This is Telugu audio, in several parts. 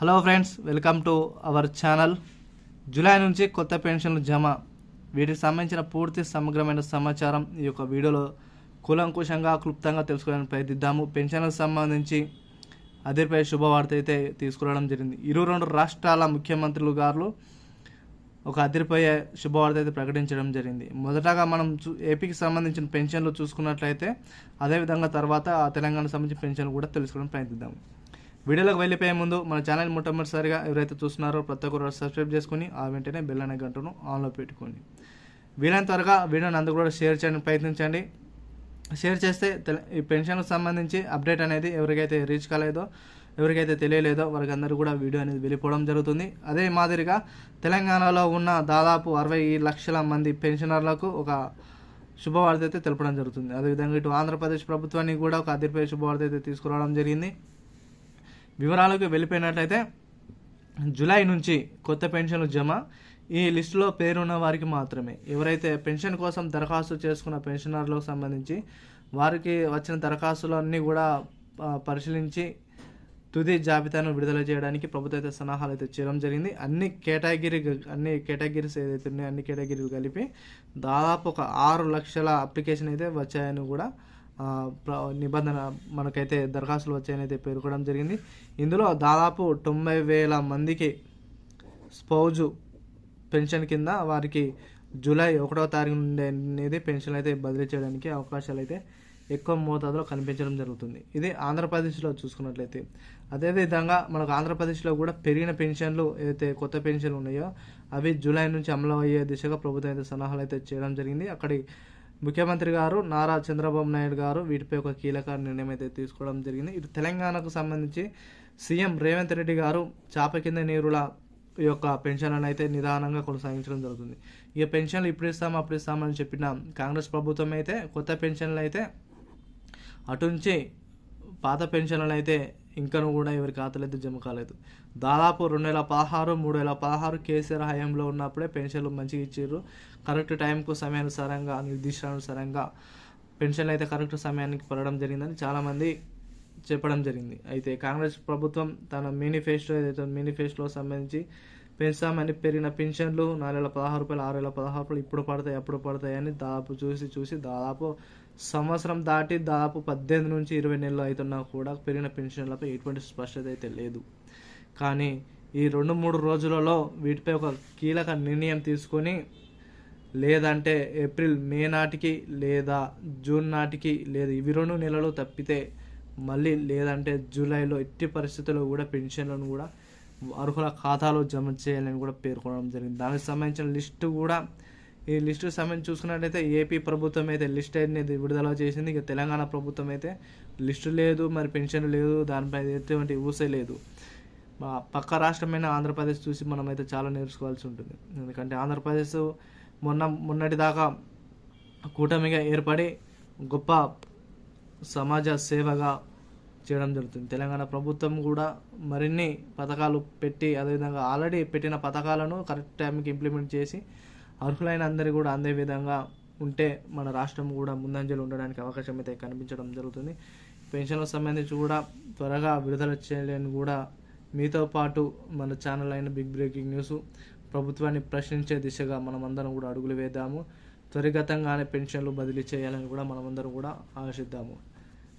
Hello friends welcome to our channel. July నుంచి కొత్త పెన్షన్లు జమ. వీటికి సంబంధించిన పూర్తి సమగ్రమైన సమాచారం ఈ యొక్క వీడియోలో కూలంకుషంగా క్లుప్తంగా తెలుసుకోవడానికి ప్రయత్నిద్దాము. పెన్షన్లకు సంబంధించి అదిరిపై శుభవార్త అయితే తీసుకురావడం జరిగింది. ఇరు రెండు రాష్ట్రాల ముఖ్యమంత్రులు గారు ఒక అదిరిపోయే శుభవార్త అయితే ప్రకటించడం జరిగింది. మొదటగా మనం చూ ఏపీకి సంబంధించిన పెన్షన్లు చూసుకున్నట్లయితే అదేవిధంగా తర్వాత ఆ తెలంగాణకు సంబంధించిన పెన్షన్లు కూడా తెలుసుకోవడం ప్రయత్నిద్దాం వీడియోలోకి వెళ్ళిపోయే ముందు మన ఛానల్ మొట్టమొదటిసారిగా ఎవరైతే చూస్తున్నారో ప్రతి ఒక్కరు సబ్స్క్రైబ్ చేసుకుని ఆ వెంటనే బెల్ అనే గంటను ఆన్లో పెట్టుకోండి. వీలైన త్వరగా వీడియోని అందరూ కూడా షేర్ చేయడానికి ప్రయత్నించండి. షేర్ చేస్తే ఈ పెన్షన్కి సంబంధించి అప్డేట్ అనేది ఎవరికైతే రీచ్ కాలేదో ఎవరికైతే తెలియలేదో వారికి అందరూ కూడా వీడియో అనేది వెళ్ళిపోవడం జరుగుతుంది. అదే మాదిరిగా తెలంగాణలో ఉన్న దాదాపు అరవై లక్షల మంది పెన్షనర్లకు ఒక శుభవార్త అయితే తెలపడం జరుగుతుంది. అదేవిధంగా ఇటు ఆంధ్రప్రదేశ్ ప్రభుత్వానికి కూడా ఒక అదిరిపోయే శుభవార్త అయితే తీసుకురావడం జరిగింది. వివరాలకు వెళ్ళిపోయినట్లయితే జూలై నుంచి కొత్త పెన్షన్లు జమ. ఈ లిస్టులో పేరున్న వారికి మాత్రమే. ఎవరైతే పెన్షన్ కోసం దరఖాస్తు చేసుకున్న పెన్షనర్లకు సంబంధించి వారికి వచ్చిన దరఖాస్తులన్నీ కూడా పరిశీలించి తుది జాబితాను విడుదల చేయడానికి ప్రభుత్వం అయితే సలహాలు అయితే చేయడం జరిగింది. అన్ని కేటగిరీ అన్ని కేటగిరీస్ ఏదైతే ఉన్నాయో అన్ని కేటగిరీలు కలిపి దాదాపు ఒక ఆరు లక్షల అప్లికేషన్ అయితే వచ్చాయని కూడా నిబంధన మనకైతే దరఖాస్తులు వచ్చాయనైతే పేర్కోవడం పేర్కొనడం జరిగింది. ఇందులో దాదాపు తొంభై వేల మందికి స్పౌజు పెన్షన్ కింద వారికి జూలై ఒకటవ తారీఖు నుండి అనేది పెన్షన్ అయితే బదిలీ చేయడానికి అవకాశాలు అయితే ఎక్కువ మోతాదులో కనిపించడం జరుగుతుంది. ఇది ఆంధ్రప్రదేశ్లో చూసుకున్నట్లయితే. అదేవిధంగా మనకు ఆంధ్రప్రదేశ్లో కూడా పెరిగిన పెన్షన్లు ఏదైతే కొత్త పెన్షన్లు ఉన్నాయో అవి జూలై నుంచి అమలు అయ్యే దిశగా ప్రభుత్వం అయితే సలహాలు అయితే చేయడం జరిగింది. అక్కడి ముఖ్యమంత్రి గారు నారా చంద్రబాబు నాయుడు గారు వీటిపై ఒక కీలక నిర్ణయం అయితే తీసుకోవడం జరిగింది. ఇటు తెలంగాణకు సంబంధించి సీఎం రేవంత్ రెడ్డి గారు చాప కింద నీరుల ఈ యొక్క పెన్షన్లను అయితే నిదానంగా కొనసాగించడం జరుగుతుంది. ఇక పెన్షన్లు ఇప్పుడు ఇస్తాం అప్పుడు ఇస్తామని చెప్పిన కాంగ్రెస్ ప్రభుత్వం అయితే కొత్త పెన్షన్లు అయితే అటు నుంచి పాత పెన్షన్లు అయితే ఇంకను కూడా ఎవరి ఆతలేదు జమ కాలేదు. దాదాపు రెండు వేల పదహారు మూడు వేల పదహారు కేసీఆర్ హయాంలో ఉన్నప్పుడే పెన్షన్లు మంచిగా ఇచ్చారు కరెక్ట్ టైంకు సమయానుసారంగా నిర్దిష్టానుసారంగా పెన్షన్లు అయితే కరెక్ట్ సమయానికి పడడం జరిగిందని చాలామంది చెప్పడం జరిగింది. అయితే కాంగ్రెస్ ప్రభుత్వం తన మేనిఫెస్టో ఏదైతే మేనిఫెస్టోలో సంబంధించి పెంచామని పెరిగిన పెన్షన్లు నాలుగు వేల పదహారు రూపాయలు ఆరు వేల పదహారు రూపాయలు ఇప్పుడు పడతాయి అప్పుడు పడతాయి అని దాదాపు చూసి చూసి దాదాపు సంవత్సరం దాటి దాదాపు పద్దెనిమిది నుంచి ఇరవై నెలలు అవుతున్నా కూడా పెరిగిన పెన్షన్లపై ఎటువంటి స్పష్టత అయితే లేదు. కానీ ఈ రెండు మూడు రోజులలో వీటిపై ఒక కీలక నిర్ణయం తీసుకొని లేదంటే ఏప్రిల్ మే నాటికి లేదా జూన్ నాటికి లేదా ఇవి రెండు నెలలు తప్పితే మళ్ళీ లేదంటే జూలైలో ఎట్టి పరిస్థితుల్లో కూడా పెన్షన్లను కూడా అర్హుల ఖాతాలో జమ చేయాలని కూడా పేర్కొనడం జరిగింది. దానికి సంబంధించిన లిస్టు కూడా ఈ లిస్టు సంబంధించి చూసుకున్నట్టయితే ఏపీ ప్రభుత్వం అయితే లిస్ట్ అనేది విడుదల చేసింది. ఇక తెలంగాణ ప్రభుత్వం అయితే లిస్టు లేదు మరి పెన్షన్ లేదు దానిపై ఎటువంటి ఊసే లేదు. మా పక్క రాష్ట్రమైన ఆంధ్రప్రదేశ్ చూసి మనం అయితే చాలా నేర్చుకోవాల్సి ఉంటుంది. ఎందుకంటే ఆంధ్రప్రదేశ్ మొన్న మొన్నటి దాకా కూటమిగా ఏర్పడి గొప్ప సమాజ సేవగా చేయడం జరుగుతుంది. తెలంగాణ ప్రభుత్వం కూడా మరిన్ని పథకాలు పెట్టి అదేవిధంగా ఆల్రెడీ పెట్టిన పథకాలను కరెక్ట్ టైంకి ఇంప్లిమెంట్ చేసి అర్హులైన అందరికీ కూడా అందే విధంగా ఉంటే మన రాష్ట్రం కూడా ముందంజలు ఉండడానికి అవకాశం అయితే కనిపించడం జరుగుతుంది. పెన్షన్లకు సంబంధించి కూడా త్వరగా విడుదల చేయలేని కూడా మీతో పాటు మన ఛానల్ అయిన బిగ్ బ్రేకింగ్ న్యూస్ ప్రభుత్వాన్ని ప్రశ్నించే దిశగా మనమందరం కూడా అడుగులు వేద్దాము. త్వరిగతంగానే పెన్షన్లు బదిలీ చేయాలని కూడా మనమందరం కూడా ఆశిద్దాము.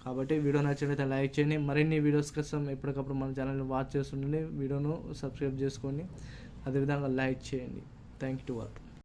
కాబట్టి వీడియో నచ్చినట్లయితే లైక్ చేయండి. మరిన్ని వీడియోస్ కోసం ఎప్పటికప్పుడు మన ఛానల్ని వాచ్ చేస్తుండండి. వీడియోను సబ్స్క్రైబ్ చేసుకొని అదేవిధంగా లైక్ చేయండి. Thank you to work